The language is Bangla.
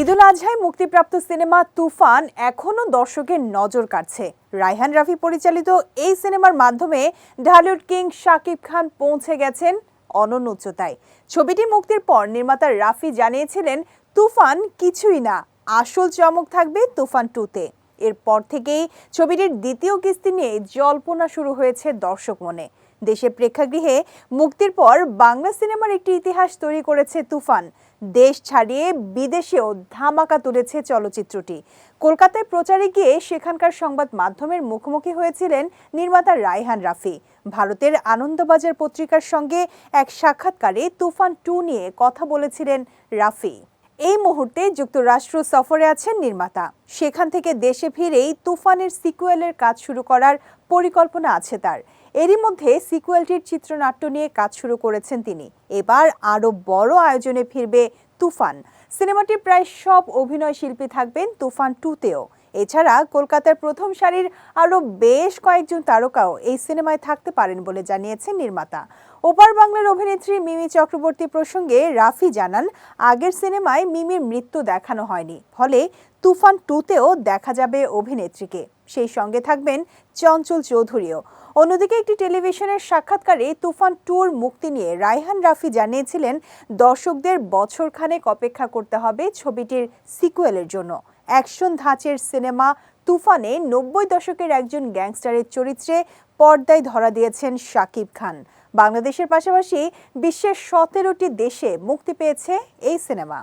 ঈদুল আজহায় মুক্তিপ্রাপ্ত সিনেমা তুফান এখনও দর্শকের নজর কাড়ছে। রায়হান রাফি পরিচালিত এই সিনেমার মাধ্যমে ঢালিউড কিং শাকিব খান পৌঁছে গেছেন অনন্য উচ্চতায়। ছবিটি মুক্তির পর নির্মাতা রাফি জানিয়েছিলেন, তুফান কিছুই না, আসল চমক থাকবে তুফান টুতে এরপর থেকেই ছবিটির দ্বিতীয় কিস্তি নিয়ে জল্পনা শুরু হয়েছে দর্শক মনে। দেশে প্রেক্ষাগৃহে মুক্তির পর বাংলা সিনেমার একটি ইতিহাস তৈরি করেছে তুফান। দেশ ছাড়িয়ে বিদেশেও ধামাকা তুলেছে চলচ্চিত্রটি। কলকাতায় প্রচারে গিয়ে সেখানকার সংবাদ মাধ্যমের মুখোমুখি হয়েছিলেন নির্মাতা রায়হান রাফি। ভারতের আনন্দবাজার পত্রিকার সঙ্গে এক সাক্ষাৎকারে তুফান টু নিয়ে কথা বলেছিলেন রাফি। এই মুহূর্তে যুক্তরাষ্ট্র সফরে আছেন নির্মাতা। সেখান থেকে দেশে ফিরেই তুফানের সিকুয়েলের কাজ শুরু করার পরিকল্পনা আছে তার। এরই মধ্যে সিকুয়েলটির চিত্রনাট্য নিয়ে কাজ শুরু করেছেন তিনি। এবার আরও বড় আয়োজনে ফিরবে তুফান। সিনেমাটির প্রায় সব অভিনয় শিল্পী থাকবেন তুফান টুতেও। এছাড়া কলকাতার প্রথম সারির আরও বেশ কয়েকজন তারকাও এই সিনেমায় থাকতে পারেন বলে জানিয়েছেন নির্মাতা। ওপার বাংলার অভিনেত্রী মিমি চক্রবর্তী প্রসঙ্গে রাফি জানান, আগের সিনেমায় মিমির মৃত্যু দেখানো হয়নি, ফলে তুফান টুতেও দেখা যাবে অভিনেত্রীকে। সেই সঙ্গে থাকবেন চঞ্চল চৌধুরীও। অন্যদিকে একটি টেলিভিশনের সাক্ষাৎকারে তুফান টুর মুক্তি নিয়ে রায়হান রাফি জানিয়েছিলেন, দর্শকদের বছরখানেক অপেক্ষা করতে হবে ছবিটির সিকুয়েলের জন্য। অ্যাকশন ধাঁচের সিনেমা তুফানে নব্বই দশকের একজন গ্যাংস্টারের চরিত্রে পর্দায় ধরা দিয়েছেন শাকিব খান। বাংলাদেশের পাশাপাশি বিশ্বের সতেরোটি দেশে মুক্তি পেয়েছে এই সিনেমা।